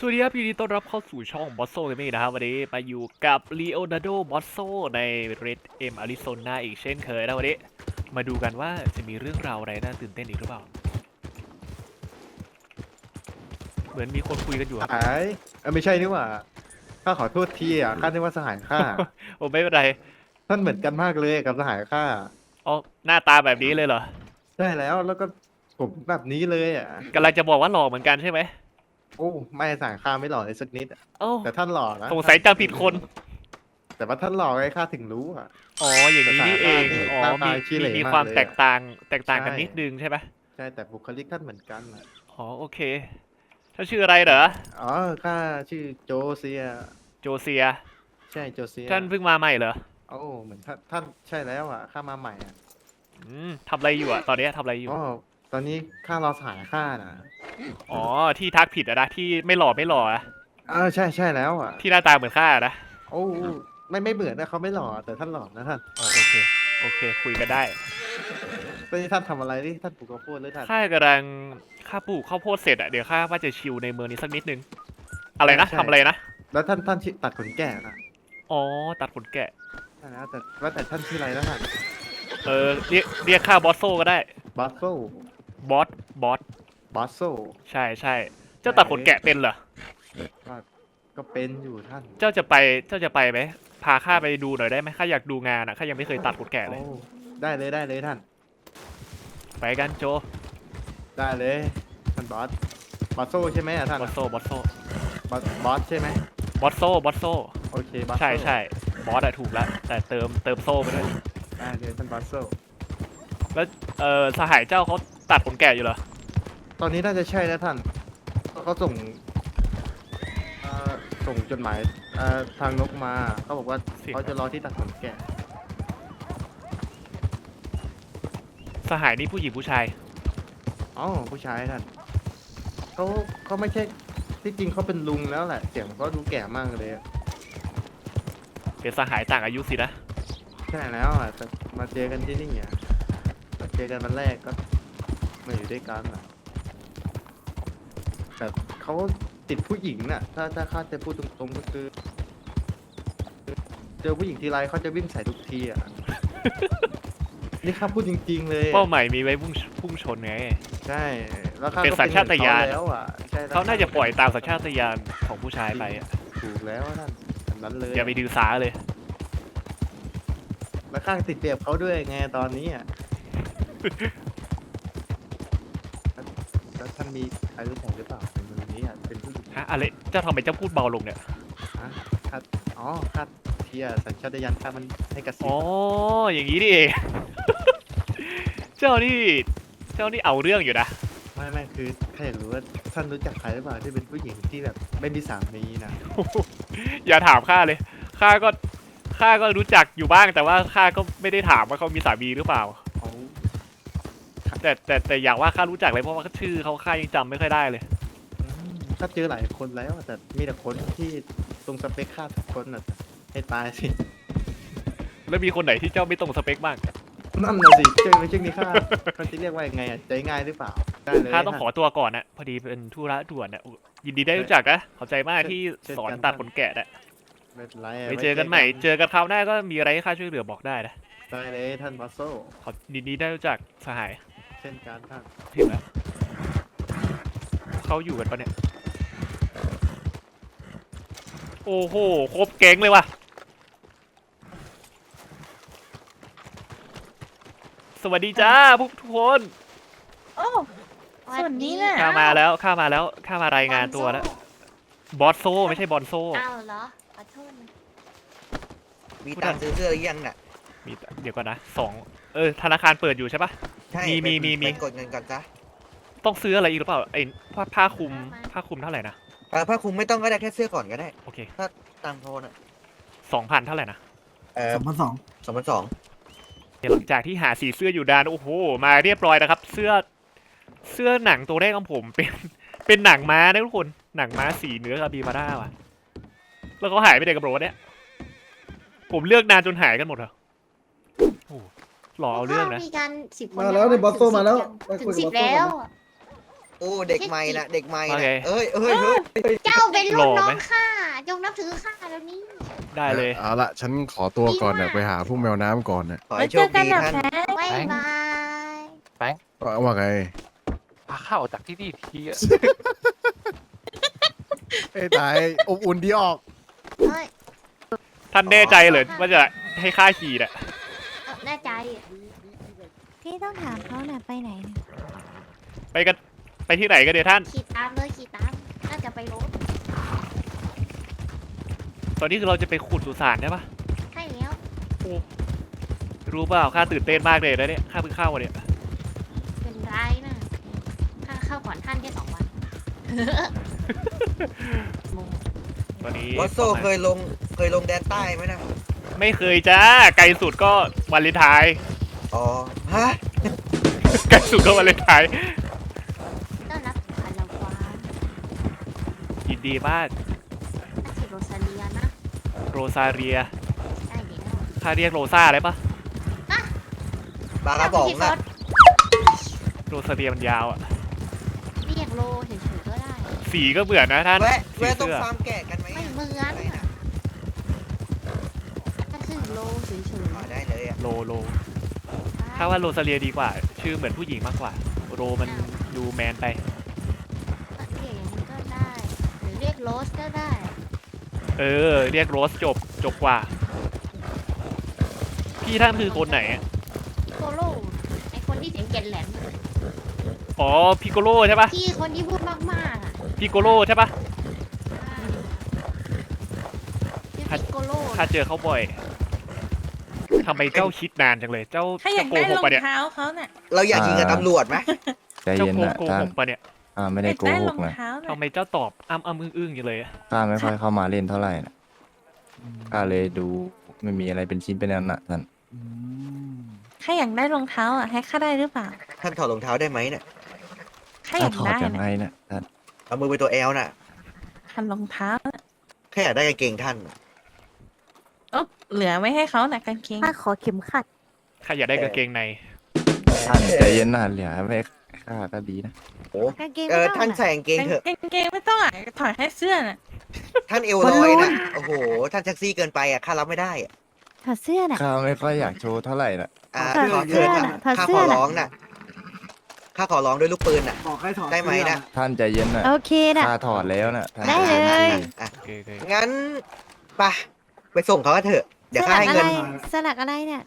สวัสดีครับยินดีต้อนรับเข้าสู่ช่องบอสโซเกมมิ่งนะครับวันนี้มาอยู่กับลีโอนาร์โดบอสโซใน Red M Arizona อีกเช่นเคยนะวันนี้ มาดูกันว่าจะมีเรื่องราวอะไรน่าตื่นเต้นอีกหรือเปล่า เหมือนมีคนคุยกันอยู่ครับหายเอ้ยไม่ใช่นี่หว่าข้าขอโทษทีอะข้านึกว่าสหายข้า โอ้ไม่เป็นไรท่านเหมือนกันมากเลยกับสหายข้าอ๋อหน้าตาแบบนี้เลยเหรอใช่แล้วแล้วก็ผมแบบนี้เลยอะกำลังจะบอกว่าหล่อเหมือนกันใช่ไหม โอ้ไม่สหายข้าไม่หล่อเลยสักนิดอะโอ้าแต่ท่านหล่อนะสงสัยจำผิดคน แต่ว่าท่านหล่อไงข้าถึงรู้อะ อ๋ออย่างนี้นี่เองอ๋อหน้ามีตาขี้เหร่มีมากความเลยอะแตกต่างแตกต่างกันใช่นิดนึงใช่ไหมใช่แต่บุคลิกท่านเหมือนกันอะอ๋อโอเคท่านชื่ออะไรเหรออ๋อข้าชื่อโจเซีย โจเซีย ใช่โจเซียท่านเพิ่งมาใหม่เหรอโอ้เหมือนท่านท่านใช่แล้วอะข้ามาใหม่อะอืมทำอะไรอยู่อะตอนนี้ทำอะไรอยู่อ๋อ ตอนนี้ข้ารอสหายข้าน่ะอ๋อที่ทักผิดอะนะที่ไม่หล่อไม่หล่ออะเออใช่ใช่แล้วอะ ที่หน้าตาเหมือนข้าอะนะโอ้ไม่ไม่เหมือนนะเขาไม่หล่อแต่ท่านหล่อนะท่านอ๋อโอเคโอเค คุยกันได้ตอนนี้ท่านทำอะไรนี่ท่านปลูกข้าวโพดหรือท่านข้ากำลังข้าปลูกข้าวโพดเสร็จอะเดี๋ยวข้าว่าจะชิลในเมืองนี้สักนิดนึง อะไรนะใช่ทำอะไรนะแล้วท่านท่านชื่อตัดขนแก่นะอ๋อตัดขนแกะใช่แล้วแต่ว่าแต่ท่านชื่ออะไรนะท่านเออเรียกเรียกข้าบอสโซก็ได้บัสโซ บอสบอสบัสโซใช่ใช่เจ้าตัดขนแกะเป็นเหรอก็เป็นอยู่ท่านเจ้าจะไปเจ้าจะไปไหมพาข้าไปดูหน่อยได้ไหมข้าอยากดูงานอะข้ายังไม่เคยตัดขนแกะเลย โอ้ได้เลยได้เลยท่าน ไปกันโจได้เลย ท่านบอสบัสโซใช่ไหมอะท่านบอสโซบอสโซบอสบอสใช่ไหมบอสโซบอสโซโอเคบัสโซใช่ใช่บอสอะถูกแล้วแต่เติมเติมโซ่ไปด้วย ได้เลยท่านบัสโซ เออสหายเจ้าเขา ตัดขนแกะอยู่เหรอ ตอนนี้น่าจะใช่แล้วท่านเขาเขาส่งเอ่อส่งจดหมายเอ่อทางนกมาเขาบอกว่าเสียง เขาจะรอที่ตัดขนแกะสหายนี่ผู้หญิงผู้ชาย อ๋อผู้ชายท่านเขาเขาไม่ใช่ที่จริงเขาเป็นลุงแล้วแหละเสียงเขาดูแก่มากเลยอะเป็นสหายต่างอายุสินะ ใช่แล้วอะแต่มาเจอกันที่นี่อะมาเจอกันวันแรกก็ มาอยู่ด้วยกันอะแต่เขาติดผู้หญิงน่ะ ถ้าถ้าข้าจะพูดตรงๆก็คือ เจอผู้หญิงทีไรเขาจะวิ่งใส่ทุกทีอะ นี่ข้าพูดจริง ๆ เลยเป้าหมายมีไว้พุ่งพุ่งชนไง ใช่แล้วข้าเป็นก็สัญชาตญาณ เหมือนเขแล้วอะใช่แล้วเขาน่าจะปล่อยตามสัญชาตญาณของผู้ชายไปอะถูกแล้วท่านแบบนั้นเลยอย่าไปดื้อสาเลย แล้วข้างติดเปรียบเขาด้วยไงตอนนี้อะ แล้วท่านมีใครรู้จักหรือเปล่าในเมืองนี้อะเป็นผู้หญิงฮะอะไรเจ้าทำไมเจ้าพูดเบาลงเนี่ยฮะคัดอ๋อคัดเทียสัญชาตญาณข้ามันให้กระซิอ๋บออย่างนี้นี่เอง เจ้านี่ เจ้านี่เอาเรื่องอยู่นะไม่ไม่คือข้าอยากรู้ว่าท่านรู้จักใครหรือเปล่าที่เป็นผู้หญิงที่แบบไม่มีสามีนะอย่าถามข้าเลยข้าก็ข้าก็รู้จักอยู่บ้างแต่ว่าข้าก็ไม่ได้ถามว่าเขามีสามีหรือเปล่าเอา แต่แต่แต่อยากว่าข้ารู้จักเลยเพราะว่าชื่อเขาข้ายังจำไม่ค่อยได้เลยอืมข้าเจอหลายคนแล้วแต่มีแต่คนที่ตรงสเปคข้าทุกคนอะให้ตายสิ แล้วมีคนไหนที่เจ้าไม่ตรงสเปคบ้างนั่นเลยสิเจอในช่วงนี้ข้าเขาจะเรียกว่ายังไงอะใจง่ายหรือเปล่าได้เลยข้าต้องขอตัวก่อนนะพอดีเป็นธุระด่วนนะอุ๊ยยินดีได้รู้จักนะขอบใจมากที่สอนตัดขนแกะนะไม่เป็นไรไปเจอกันใหม่ เจอกันคราวหน้าก็มีอะไรให้ข้าช่วยเหลือบอกได้นะได้เลยท่านบัสโซขอยินดีได้รู้จักสหาย เช่นกันท่านถึงแล้วเขาอยู่กันปะเนี่ย โอ้โห ครบแก๊งเลยว่ะ สวัสดีจ้าพวกทุกคนโอ้สวัสดีนะข้ามาแล้วข้ามาแล้วข้ามารายงานตัวแล้ว บอสโซไม่ใช่บอลโซ อ้าวเหรอขอโทษนะมีตังค์ซื้อเสื้อหรือยังน่ะมีเดี๋ยวก่อนนะสองเออธนาคารเปิดอยู่ใช่ปะ ใช่มีมีไปมีมี ไปกดเงินก่อนซะต้องซื้ออะไรอีกหรือเปล่าไอ้ผ้าผ้าคลุมผ้าคลุมเท่าไหร่นะเออผ้าคลุมไม่ต้องก็ได้แค่เสื้อก่อนก็ได้ โอเคตังค์พอน่ะสองพันเท่าไหร่นะเออสองพันสองสองพันสองเดี๋ยวหลังจากที่หาสีเสื้ออยู่นานโอ้โหมาเรียบร้อยนะครับ เสื้อเสื้อหนังตัวแรกของผมเป็นเป็นหนังม้านะทุกคนหนังม้าสีเนื้อคาบิบาร่าว่ะ แล้วเขาหายไปไหนกับโรวะเนี่ยผมเลือกนานจนหายกันหมดเหรอโอ้โห หล่อเอาเรื่องนะ มีการสิบมาแล้วเนี่ยบอสโซมาแล้วไปถึคุยงกับสิบบอสโซแล้วก่อนโอ้เด็กใหม่น่ะเด็กใหม่ว่าน่ะไงเอ้ยเอ้ยเฮ้ยเฮ้ยเจ้าเป็นลูหล่กอน้อไหมงข้าจงนับถือข้าแล้วนี้ ได้เลย เอาละฉันขอตัวก่อนนะดีมาก ไปหาพวกแมวน้ำก่อนนะขอไว้ให้โชเจอคกันดีนะท่านแฟนบ๊ายบายว่าว่าไงพาข้าออกจากที่นี่ทีอะไอ้ตาย อบอุ่นดีออก เฮ้ยท่านแน่ใจเลยว่าจะให้ค่าขี่น่ะ เอาแน่ใจ พี่ต้องถามเขาน่ะไปไหนน่ะไปกันไปที่ไหนกันเดี๋ยวท่าน ขี่ตามเลยขี่ตาม น่าจะไปรถตอนนี้คือเราจะไปขุดสุสานใช่ปะใช่แล้ว รู้เปล่าข้าตื่นเต้นมากเลยนะเนี่ยข้าเพิ่งเข้ามาเนี่ยเป็นไรนะข้าเข้าก่อนท่านแค่สองวันตอนนี้วอสโซเคยลงเคยลงแดนใต้ไหมนะไม่เคยจ้าไกลสุดก็วันเลนไทน์ อ๋อ ฮะไกลสุดก็วันเลนไทน์ต้อนรับคาราควานยินดีมากน่าจะโรซาเลียนะโรซาเรียได้เดี๋ยวข้าเรียกโรซ่าได้ปะปลากระป๋องที่น่ะรถโรซาเรียมันยาวอะเรียกโลเฉยๆก็ได้ สีก็เบื่อนะท่านแวะสีแวะตรงเสื้อฟาร์มแกะกันไหมไม่เหมือนไปอะนะถ้าคือโลเฉยอ๋อได้เลยอะ โลโลๆ ถ้าว่าโรซาเรียดีกว่า ชื่อเหมือนผู้หญิงมากกว่า โรมันดูแมนไปเรียกอย่างนี้ก็ได้ หรือเรียกโรสก็ได้เออ เรียกโรสจบจบกว่า พี่ท่านคือคนไหนอะโกโลไอคนที่เสียงเก่นแหลมอะอ๋อพิโกโลใช่ปะที่คนที่พูดมากๆอะพิโกโลใช่ปะ ชื่อพิโกโลข้าเจอเขาบ่อย ทำไมเจ้าคิดนานจังเลย เจ้าถ้าอยาเจ้ากโกได้หรกองปะเนี่ย เท้าเขาน่ะเราอยากยิงกับอ่าตำรวจไหมใจเจ้าเย็นโกนะโกท่านหกปะเนี่ยข้าไม่อได้ยากโกได้หรอกงนะเท้าน่ะทำไมเจ้าตอบอ้ำอ้ำอึ้งอึ้งอยู่เลยอะข้าไม่ค่อยเข้ามาเล่นเท่าไหร่นะข้าเลยดูไม่มีอะไรเป็นชิ้นเป็นอันนะท่านถ้าอยากได้รองเท้าอะให้ข้าได้หรือเปล่าท่านถอดรองเท้าได้ไหมเนี่ยข้าอข้ายากถอดได้ยังไงนะนะท่านเอามือไปตัวแอลน่ะคันรองเท้าน่ะแค่อยากได้กางเกงท่าน เอ๊บเหลือไว้ให้เขาน่ะกางเกงถ้าขอเข็มขัด ข้าอยากได้กางเกงใน ท่านใจเย็นนะเหลือไม่ข้าก็ดีนะกางเกงเอไม่อต้องท่านอะใส่กางเกงเถอะ กางเกงไม่ต้องอะถอดแค่เสื้อน่ะท่านเอวลอยน่ะโอ้โห ท่านแท็กซี่เกินไปอะข้ารับไม่ได้อะถอดเสื้อน่ะ ข้าไม่ค่อยอยากโชว์เท่าไหร่นะอ่าถอดขอเสื้เชิอญน่ะค่ะถอดข้าเสื้ขออน่ะ ร้องน่ะข้าขอร้องด้วยลูกปืนน่ะ บอกให้ถอดได้ไหมเสื้อนะ ท่านใจเย็นนะโอเคน่ะ ข้าถอดแล้วนะท่านได้เลย อะโอเคโอเคงั้นไป ไปส่งเขากันเถอะ เดี๋ยวสข้าลักให้อะเงิไรนสลักอะไรเนี่ย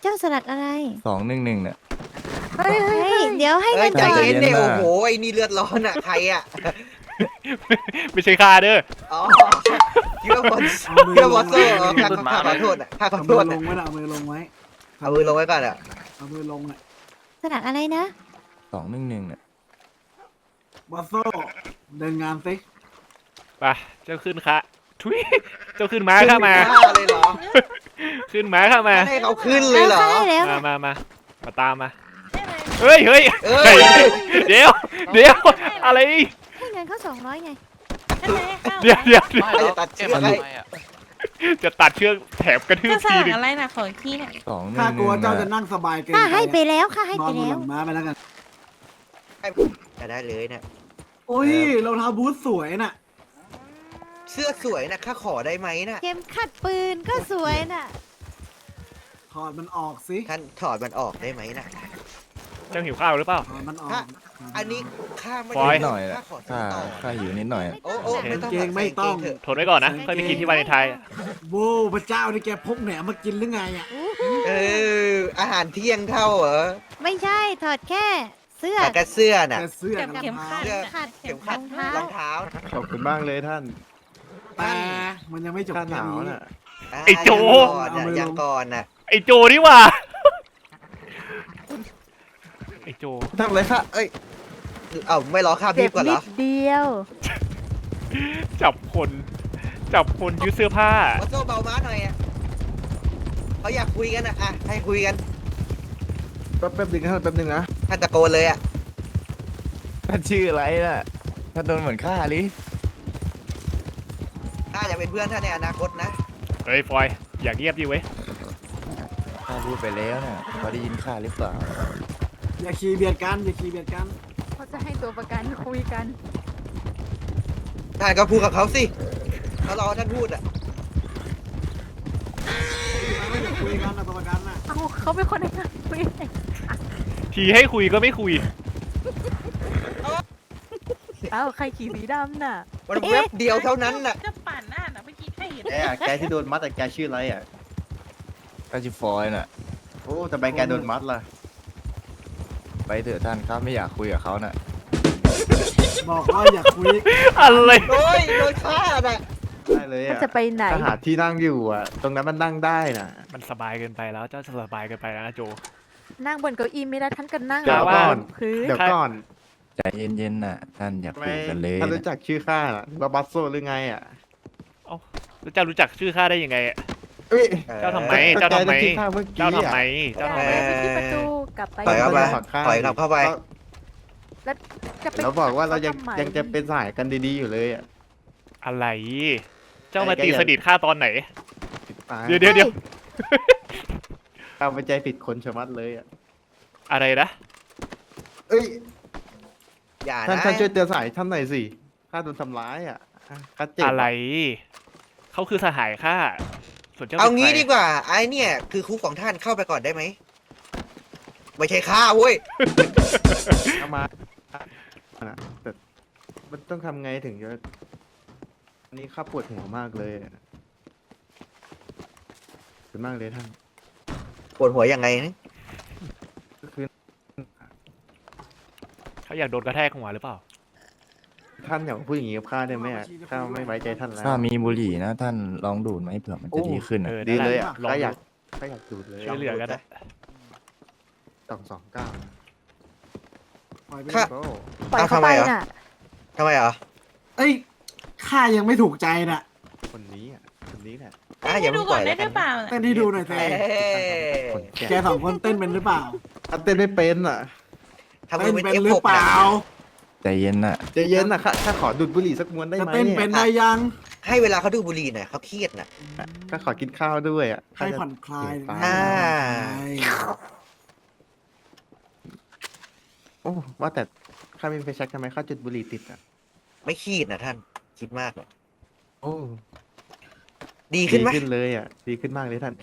เจ้าสลักอะไรสองหนึ่งหนึ่งเนี่ย เฮ้ยเดี๋ยวให้เอ้เงิยนใจก่อนเย็นเนี่ยใจเย็นโอ้น่ะโหไอ้นี่เลือดร้อนอะใครอะ ไม่ใช่ข้าเด้อ อ๋อคิดว่าบอลเอามือคิดว่าบอลลโซ่งเหรอไว้ข้าข้าขอโทษอะข้าขอเอาโทมือษลอะงไว้นะเอามือลงไว้เอามือลงไว้ก่อนอะเอามือลงน่ะสลักอะไรนะ สองหนึ่งหนึ่งเนี่ย บอสโซ่เดินงานสิไปเจ้าขึ้นค่ะ ทุยเจ้าขึ้นม้าข้ามาขึ้นเลยเหรอขึ้นม้าข้ามา ให้เขาขึ้นเลยเหรอ ได้แล้วมาค่ะมามามาตามมาเฮ้ยเฮ้ยเอ้ย เดี๋ยว เดี๋ยว อะไร ให้เงินเขาสองร้อยไงใช่ไหมข้าเดี๋ยวเดี๋ยวไม่แล้วตัดเชืแกอก มันให้ทำไมอะจะตัดเชือกแถบกระทืบเจ้าสทีลักหนึงอะไรน่ะขออีกทีเนี่ยสองหนึ่งข้าหกลันึ่วงเจ้าจะนะนั่งสบายเกินค่าไปให้ไปแล้วค่าให้นอไปนบนแล้หวลังม้าไปแล้วกัน จะได้เลยเนี่ย โอ้ยรองเท้าบูทสวยน่ะ เสื้อสวยนะข้าขอได้ไหมนะเข็มขัดปืนก็สวยน่ะ ถอดมันออกสิท่านถอดมันออกได้ไหมนะ เจ้าหิวข้าวหรือเปล่า ถอดมันออกฮะ อันนี้ข้าไม่ฟอยได้นิดหน่อยนะข้าขอซื้ข้าอต่อข้าหิวนิดหน่อยโอ้โอ้โอเคไม่ต้องเกงไม่ต้องเถอะทนไว้ก่อนนะ ค่อยไปกินที่วาเลนไทน์โว้พระเจ้านี่แกพกแหนมมากินหรือไงอะเอออาหารเที่ยงเท่าเหรอไม่ใช่ถอดแค่ เสื้อแต่กระเสื้อน่ะ แกเสื้อเก็บกับเข็มรองขัเท้าดขัดเข็มขัดรองเท้ารองเท้าขอบคุณมากเลยท่าน แต่มันยังไม่จบข้าหแค่นาวนี้ น่ะ ไอ้โจเอามือลงยังก่อนน่ะไอโจนี่หว่า ไอโจ ทำอะไรข้าเอ้ย เอ้าไม่รอข้าพีบก่อนเหรอเดียว จับคน จับคนยึดเสื้อผ้า วัโซ่เบาม้าหน่อยอะเขาอยากคุยกันอะอะให้คุยกันแป๊บแป๊บหนึงนะแป๊บหนึงนะท่านตะโกนเลยอะท่านชื่ออะไรน่ะท่านโดนเหมือนข้าลิ ข้าอยากเป็นเพื่อนท่านในอนาคตนะ เฮ้ยฟอยอยากเงียบดิเว้ยข้าพูดไปแล้วน่ะพอได้ยินข้าหรือเปล่าอย่าขี่เบียดกันอย่าขี่เบียดกันเขาจะให้ตัวประกันคุยกัน ท่านก็พูดกับเขาสิเขารอท่านพูดอะ อย่าคุยกันนะตัวประกันน่ะเอาเขาเป็นคนให้กันคุยทีให้คุยก็ไม่คุยเอ้าใครขี่สีดำน่ะมันเว็บเดียวเท่านั้นน่ะ จะ แค่เห็นแกอะแกที่โดนมัดแต่แกชื่ออะไรอะ ก็ชื่อฟอยน่ะ โอ้แต่ใบแกโดนมัดล่ะ ไปเถอะท่านข้าไม่อยากคุยกับเขาน่ะ บอกว่าอย่าคุยอะไรโอ้ยโดนฆ่าน่ะได้เลยมันอะจะไปไหน ถ้าหาที่นั่งอยู่อะ ตรงนั้นมันนั่งได้น่ะ มันสบายเกินไปแล้วเจ้าจะสบายเกินไปแล้วนะโจ นั่งบนเก้าอี้ไม่ได้ท่านก็นั่งเดี๋ยวบก่อนนพื้นเดี๋ยวก่อนใจเย็นๆน่ะ ท่านอย่าทำไมคุยกันเลยท่านรู้นะจักชื่อข้าน่ะว่าบัสโซหรือไงอะ แล้วเจ้ารู้จักชื่อข้าได้ยังไงอะเอ้ยเจ้าทำไมก็เจ้าทำไมแกจะชื่อข้าเมื่อกี้เจ้าทำไมอะเจ้าทำไปไม ไปที่ประตูกลับไปปล่อยเข้าไปขอข้าปล่อยกลับเข้าไป จะไปเราบอกว่าเรายังทำไมยังจะเป็นสหายกันดีๆอยู่เลยอะอะไร เจ้ามาไอ้แกตีอย่าสนิทข้าตอนไหนตายเดี๋ยวเดี๋ยวเดี๋ยวข้าไปใจผิดคนชะมัดเลยอะอะไรนะ เอ้ยอย่าท่านนะท่านช่วยเตือนสายท่านหน่อยสิข้าโดนทำร้ายอะข้าเจ็บอะไร เขาคือสหายข้าส่วนเจ้าเอาป็นงี้ใครดีกว่าไอ้เนี่ย คือคุกของท่านเข้าไปก่อนได้ไหมไม่ใช่ฆ่าเว้ยเอามาอะแต่มันต้องทำไงถึงจะอันนี้ข้าปวดหัวมากเลยอะขอบคุณมากเลยท่าน ปวดหัวยังไงนะก็คือเขาอยากโดนกระแทกหัวหรือเปล่า ท่านอย่ามาพูดอย่างนี้กับข้าได้ไหมอะข้าไม่ไว้ใจท่านแล้ว ถ้ามีบุหรี่นะ ท่านลองดูดไหมเผื่อมันจะดีขึ้นเอน่ะอดีนั่นเลยแหอะลองข้าอยากดูข้าอยากดูดเลยช่วยเหลือกันนะ สองสองเก้าปล่อยไปค่ะ โอ้ปล่อยเข้าเอาทำไมไปอะน่ะ ทำไมเหรอเอ้ยข้ายังไม่ถูกใจน่ะ คนนี้อะคนนี้แหละอะอย่าดูเพิ่งปก่ล่ออนยได้แล้วหกัรืนอเปล่า เต้นให้ดูหน่อยเต้เอ้ยคนแก่แกสองคนเต้นเป็นหรือเปล่า อะเต้นไม่เป็นอะทำมืเต้อนเป็นเป็น F6 หรือเปล่า ใจเย็นน่ะใจเย็นนะข้าข้าขอดูดบุหรี่สักมวนได้จะไหมเต้นเนี่ยเป็นได้ยังให้เวลาเขาดูบุหรี่หน่อยเขาเครียดน่ะ ข้าขอกินข้าวด้วยอะให้ข้าจะ ผ่อนคลายอ่าอ่าโอ้ว่าแต่ข้าเป็นไฟแช็กทำไมข้าจุดบุหรี่ติดอะไม่เครียดนะท่าน คิดมากหรอกโอ้ดีขึ้นไหมขึ้นเลยอะดีขึ้นมากเลยท่าน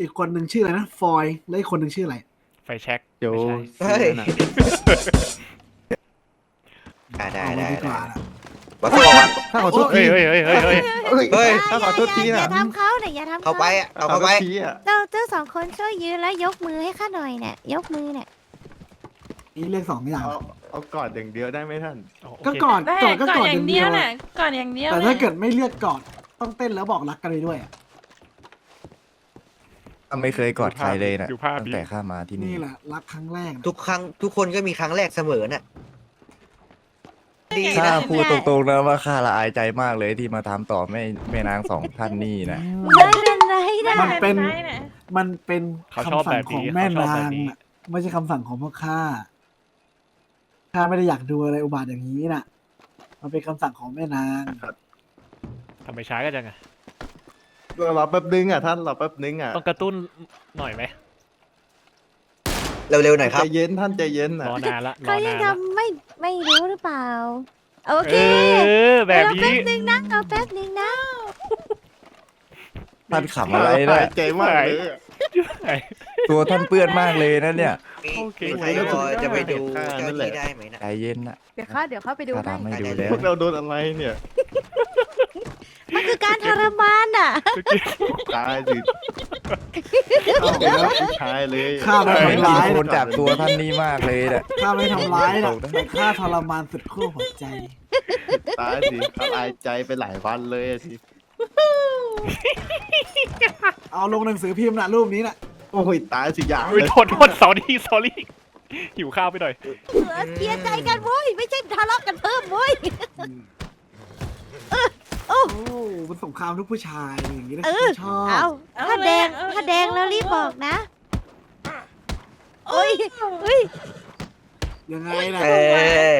อีกคนหนึ่งชื่ออะไรนะ ฟอย แล้วอีกคนหนึ่งชื่ออะไร ไฟแช็กโจไม่ใช่เสียน่ะอ่าได้เอาได้ดีกได้ว่านะวัสดุข้าขอโทษเฮ้ทียเฮ้ยเฮ้ยเฮ้ยเฮ้ยเฮ้ยเฮ้ยข้าขอโทษทีอย่านะอย่าทำเขาเนี่ยอย่าทำเข้าไปอะเอาขอเข้าโทไปษทีอะเจ้าเจ้าสองคนช่วยยืนแล้วยกมือให้ข้าหน่อยเนี่ยยกมือเนี่ยนี่เรียกสองอย่างเอาเอากอดอย่างเดียวได้ไหมท่านโอเคก็กอดได้กอดก็ก่กออนดอย่อาย่างงเดีเดียยววน่ะอะก่อนอย่างเดียวแต่น่ะถ้าเกิดไม่เลือกกอดต้องเต้นแล้วบอกรักกันไปด้วยอะ ไม่เคยกอดใครเลยน่ะดูภาพตั้งดีแต่ข้ามาที่นี่ นี่แหละรักครั้งแรกนะทุกครั้งทุกคนก็มีครั้งแรกเสมอน่ะ ดีข้านะพูดตรงๆนะว่าข้าละอายใจมากเลยที่มาทำต่อแม่แม่นางสองท่านนี่นะ ไม่เป็นไรนะมันเป็นได้ะมันเป็นเขาชอบคำสั่แบงบของนี้แม่เขาชอบนาแบบงนี้ น่ะไม่ใช่คำสั่งของพวกข้าข้าไม่ได้อยากดูอะไรอุบาทอย่างนี้น่ะ มันเป็นคำสั่งของแม่นาง ทำไมช้ากันจังอะ รอแป๊บนึงอะท่านรอแป๊บนึงอะต้องกระตุ้นหน่อยไหมเร็วๆหน่อยคใจรับ เย็นท่านใจเย็นรอะอนานละรเขาอยันางนละทำไม่ไม่รู้หรือเปล่า โอเคเออแบบรอแป๊นี้บนึงนะรอแป๊บนึงนะ ท่านขำอะไรนะใจมากเลยอะตัวท่านเปื้อนมากเลยนะเนี่ย มีโอเค มีใครพอจะไปดูเจ้าหน้าที่ได้ไหมนะ ใจเย็นน่ะเดี๋ยวเขาเดี๋ยวเขาไปดูข้าให้ ทำให้ดูแล้วพวกเราโดนอะไรเนี่ย มันคือการทรมานอะ ตายสิเอาแล้วผู้ชายเลยข้าไม่ไม่ทำมีร้ายคนจากตัวท่านนี่มากเลยน่ะ ข้าไม่ทำร้ายน่ะแต่ข้าทรมานสุดขั้วหัวใจ ตายสิเขาอายใจไปหลายวันเลยอะสิเอาลงหนังสือพิมพ์น่ะรูปนี้น่ะ โอ้ยตายสิอยากอุ้ยเลยโทษโทษสอรี่สอรี่หิวข้าวไปหน่อยเคลียร์ใจกันเว้ย ไม่ใช่ทะเลาะกันเพิ่มเว้ย โอ้มันสงครามทุกผู้ชายอย่างนี้นะเออ ชอบเอาถ้าแดงถ้าแดงแล้วรีบบอกนะโอ้ยเฮ้ย ยังไงน่ะเอ้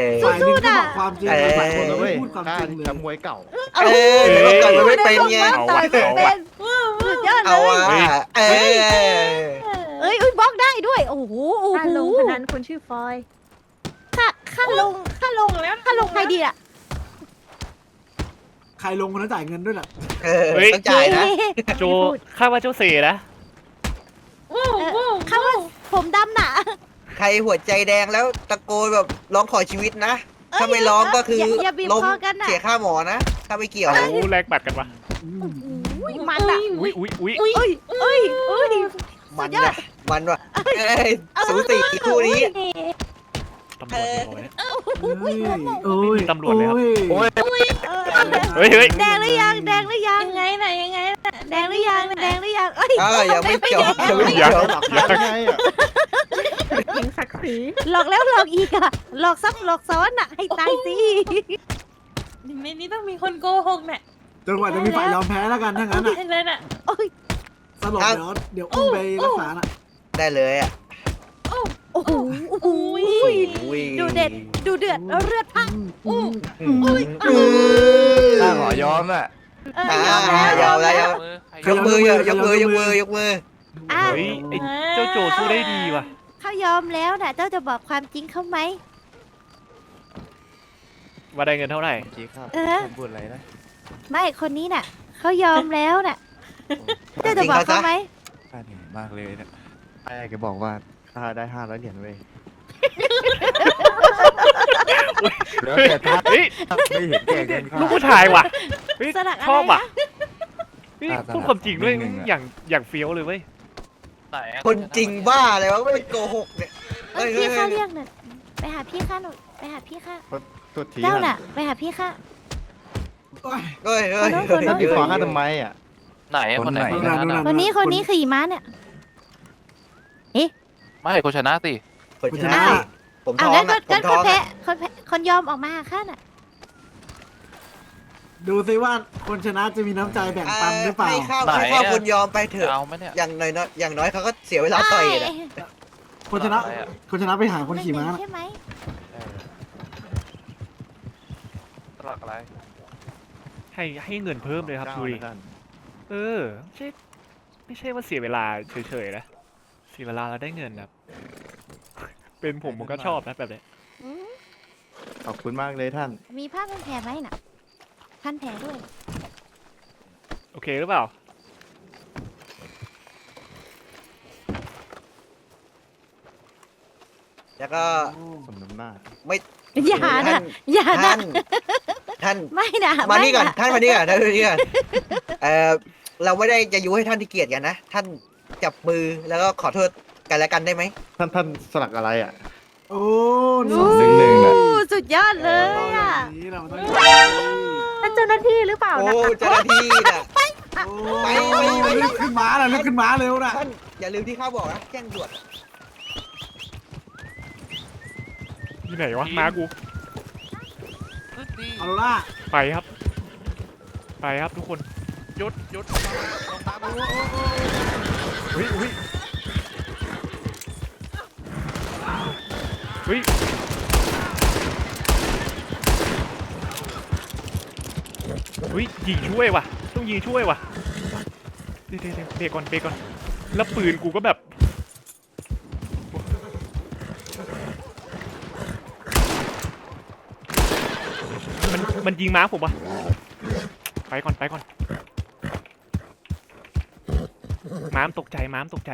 ยฝ่ายหนึงสู้ๆก็น่ะบอกความจริงเอ้ย ฝ่ายคนแล้ละวไม่เว้ยพูดความข้าจริงเลยทำมวยเก่า เอ้ยเมื่อก่อนมันไม่เป็นไง เอาต่วะอยไม่เป็นสุดยอดเลเอายอะเอ้ยเอ้ยยอุ้ยบล็อกได้ด้วย โอ้โหโอ้ถ้าโหลงคนนั้นคนชื่อฟอยค่าค่าลงค่าลงแล้วค่าลงใครดีอะใค รลงคนนั้นจ่ายเงินด้วยแหละเออต้องจ่ายนะ โจข้าว่าเจ้าเสนะเออค่าว่าผมดำน่ะใครหัวใจแดงแล้วตะโกนแบบร้องขอชีวิตนะ ถ้าไม่ร้องก็คืออย่าอย่าบีบล้มคอกันน่ะเสียค่าหมอนะ ถ้าไม่เกี่ยว โอ้แลกบัตรกันวะอืมอุ้ยมันอะอุ้ยอุ้ยอุ้ยอุ้ยอุ้ยอุ้ยอุ้ย มันสุดยอว่ะดมันว่ะเอ้ยสูสีคู่นี้ตำรวจเนี่ยบอกเลยเฮ้ยโอ้ยมีตำรวจเลยครับ โอ้ยเออเฮ้ยเฮ้ยแดงหรือยังแดงหรือยังยังไงน่ะยังไงน่ะแดงหรือยังแดงหรือยังเอ้ยเออยังไม่จบยังไม่ยังจบยังไงอะยิงศักดิ์ศรีหลอกแล้วหลอกอีกอะหลอกซ้ำหลอกซ้อนอะให้ตายสิในนี้ต้องมีคนโกหกเนี่ยจนกว่าจะมีฝ่ายยอมแพ้แล้วกันถ้างั้นอะใช่เลยน่ะโอ้ยสลบเดี๋ยวเดี๋ยวอุ้มไปรักษาน่ะได้เลยอะโโอ้ยดูเด็ดดูเดือดเลือดพังอืมอุ้ยข้าขอยอมอะเออยอมแล้วยอมแล้วยอมมือยกมือยกมือยกมือยกมืออะเฮ้ยไอ้เจ้าโจสู้ได้ดีว่ะเขายอมแล้วนะเจ้าจะบอกความจริงเขาไหมว่าได้เงินเท่าไหร่จีครับเออผมพูดอะไรนะไม่คนนี้น่ะเขายอมแล้วน่ะเจ้าจะบอกเขาไหมข้าเหนื่อยมากเลยนะไอ้แกบอกว่า ถ้าได้ห้าร้อยเหรียญเว้ยแล้วแต่ท่านเฮ้ยไม่เห็นแก่เงินข้าลูกผู้ชายว่ะเฮ้ยสลักอะไรชอบว่ะนะ เฮ้ยอ่าสลักพูดความจริงด้วยนิดนึงอะ อย่างอย่างเฟี้ยวเลยเว้ยไหนอะคนจริงบ้าเลยวะไม่โกหกเนี่ยเออพี่ข้าเรียกน่ะไปหาพี่ข้าหน่อยไปหาพี่ข้าตัวทีเจ้าน่ะ ไปหาพี่ข้าโอ้ยเฮ้ยเฮ้ยขอโทษขอโทษท่านบีบคอข้าทำไมอะไหนอะคนไหนคนคไหนนนั้นอะคนนี้คนนี้ขี่ม้าเนี่ย ไม่คนชนะสิคนชนะสิผมอ้าท้วองงั้นก็อะผงั้มนท้อนงคแพ้อะคนแพ้คนยอมออกมาหาข้าน่ะดูซิว่าคนชนะจะมีน้ำใจแบ่งปันหรือเปล่า ให้ข้าวให้ข้าวคนยอมไปเถอะ เอาไหมเนี่ย อย่างน้อยน้อยอย่างน้อยเขาก็เสียเวลาต่อยนะ คนชนะ อะไรอะ คนชนะไปหาคนขี่ม้าไเห็น่ะใช่ไหมเออสลักอะไรให้ให้เงินเพิ่มเลยครับดูดิท่านเออไม่ใช่ไม่ใช่ว่าเสียเวลาเฉยๆนะเสียเวลาแล้วได้เงินแบบ เป็นผมผมก็ชอบนะแบบเนี้ยอืมขอบคุณมากเลยท่าน มีผ้าพันแผลไหมน่ะ พันแผลด้วย โอเคหรือเปล่า แล้วก็สมน้ำหน้า อย่านะ อย่านะ ท่านท่านไม่นะมานี่ก่อนไะท่านมานี่ก่อนท่านมานี่ก่อนเออเราไม่ได้จะยุให้ท่านที่เกียรติกันนะ ท่านจับมือแล้วก็ขอโทษ กันและกันได้ไหมท่านท่านสลักอะไรอะโอ้โอ้หนึ่งหนึ่งน่ะ สุดยอดเลยอะอย่างนี้เราต้องนั่นเจ้าหน้าที่หรือเปล่าโอ้นะเจ้าหน้าที่น่ะโอ้ยลุกขึ้นม้าแล้วลุกขึ้นม้าเร็วนะท่านอย่าลืมที่ข้าบอกนะแจ้งด่วนที่ไหนวะมากูดีเอาโลล่าไปครับ ไปครับทุกคนยศยศลงมาลงมาเฮ้ยเฮ้ย ฮ้ยเฮ้ยยิงช่วยว่ะ ต้องยิงช่วยว่ะเดี๋ยวเดี๋ยวเดี๋ยวเบรกก่อนเบรกก่อนแล้วปืนกูก็แบบมันมันยิงม้าผมว่ะไปก่อนไปก่อน ม้ามตกใจม้ามตกใจ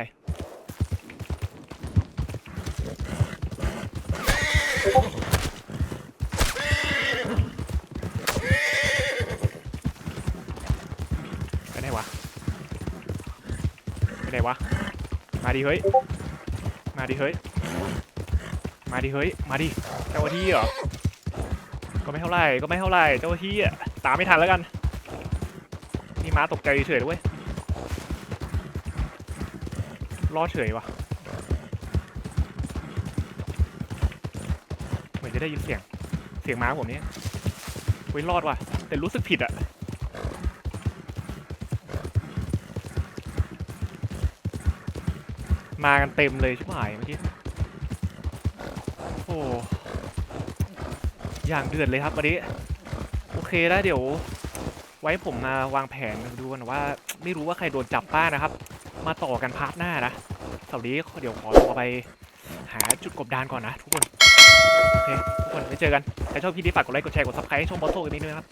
ไปไหนวะไปไหนวะ มาดิเฮ้ย มาดิเฮ้ย มาดิเฮ้ย มาดิ เจ้าที่เหรอ ก็ไม่เท่าไหร่ก็ไม่เท่าไหร่เจ้าที่อะตามไม่ทันแล้วกัน นี่ม้าตกใจเฉยๆด้วยรอดเฉยวะ ได้ยินเสียง เสียงม้าผมเนี่ยเว้ยรอดว่ะ แต่รู้สึกผิดอะมากันเต็มเลยชิบหายเมื่อกี้ โอ้อย่างเดือดเลยครับวันนี้ โอเคแล้วเดี๋ยว ไว้ผมมาวางแผนดูกันว่า ไม่รู้ว่าใครโดนจับบ้างนะครับ มาต่อกันพาร์ทหน้านะสำหรับนี้เดี๋ยวขอตัวไปหาจุดกบดานก่อนนะทุกคน เคทุกคนไปเจอกัน ใครชอบคลิปนี้ฝากกดไลค์ กดแชร์ กดซับสไครต์ให้ช่องบอสโซกันนิด้วยนะครับ